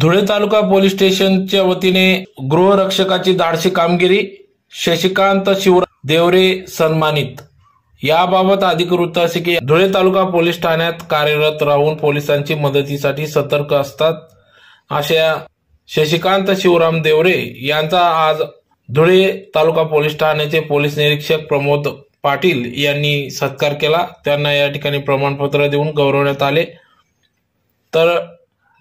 Dhule taluka police स्टेशनच्या वतीने गृहरक्षकाची धाडशी कामगिरी शशिकांत शिवराज देवरे सन्मानित. याबाबत अधिक वृत्त असे की धुळे तालुका पोलीस ठाण्यात कार्यरत राहून पोलिसांची मदतीसाठी सतर्क असतात अशा शशिकांत शिवराम देवरे यांचा आज धुळे तालुका पोलीस ठाण्याचे पोलीस निरीक्षक प्रमोद पाटील यांनी सत्कार केला. त्यांना या ठिकाणी प्रमाणपत्र देऊन गौरवण्यात आले. तर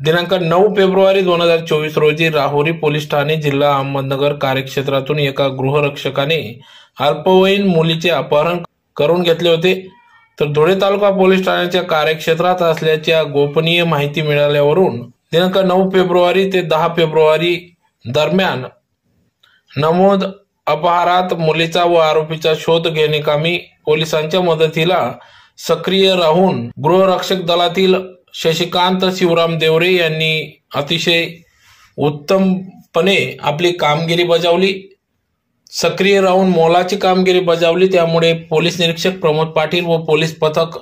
दिनांक नऊ फेब्रुवारी दोन हजार चोवीस रोजी राहुरी पोलीस ठाणे जिल्हा अहमदनगर कार्यक्षेत्रातून एका गृहरक्षकाने अल्पवयीन मुलीचे अपहरण करून घेतले होते. तर धुळे तालुका पोलीस ठाण्याच्या कार्यक्षेत्रात असल्याच्या गोपनीय माहिती मिळाल्यावरून दिनांक नऊ फेब्रुवारी ते दहा फेब्रुवारी दरम्यान नमोद अपहारात मुलीचा व आरोपीचा शोध घेणेकामी पोलिसांच्या मदतीला सक्रिय राहून गृहरक्षक दलातील शशिकांत शिवराम देवरे यांनी अतिशय उत्तमपणे आपली कामगिरी बजावली. सक्रिय राहून मोलाची कामगिरी बजावली. त्यामुळे पोलीस निरीक्षक प्रमोद पाटील व पोलीस पथक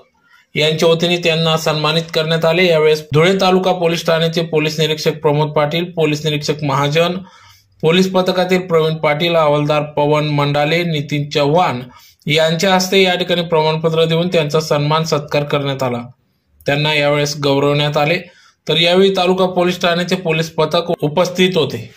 यांच्या वतीने त्यांना सन्मानित करण्यात आले. यावेळेस धुळे तालुका पोलीस ठाण्याचे पोलीस निरीक्षक प्रमोद पाटील पोलीस निरीक्षक महाजन पोलीस पथकातील प्रवीण पाटील हवालदार पवन मंडाले नितीन चव्हाण यांच्या हस्ते या ठिकाणी प्रमाणपत्र देऊन त्यांचा सन्मान सत्कार करण्यात आला. त्यांना यावेळेस गौरवण्यात आले. तर यावेळी तालुका पोलीस ठाण्याचे पोलीस पथक उपस्थित होते.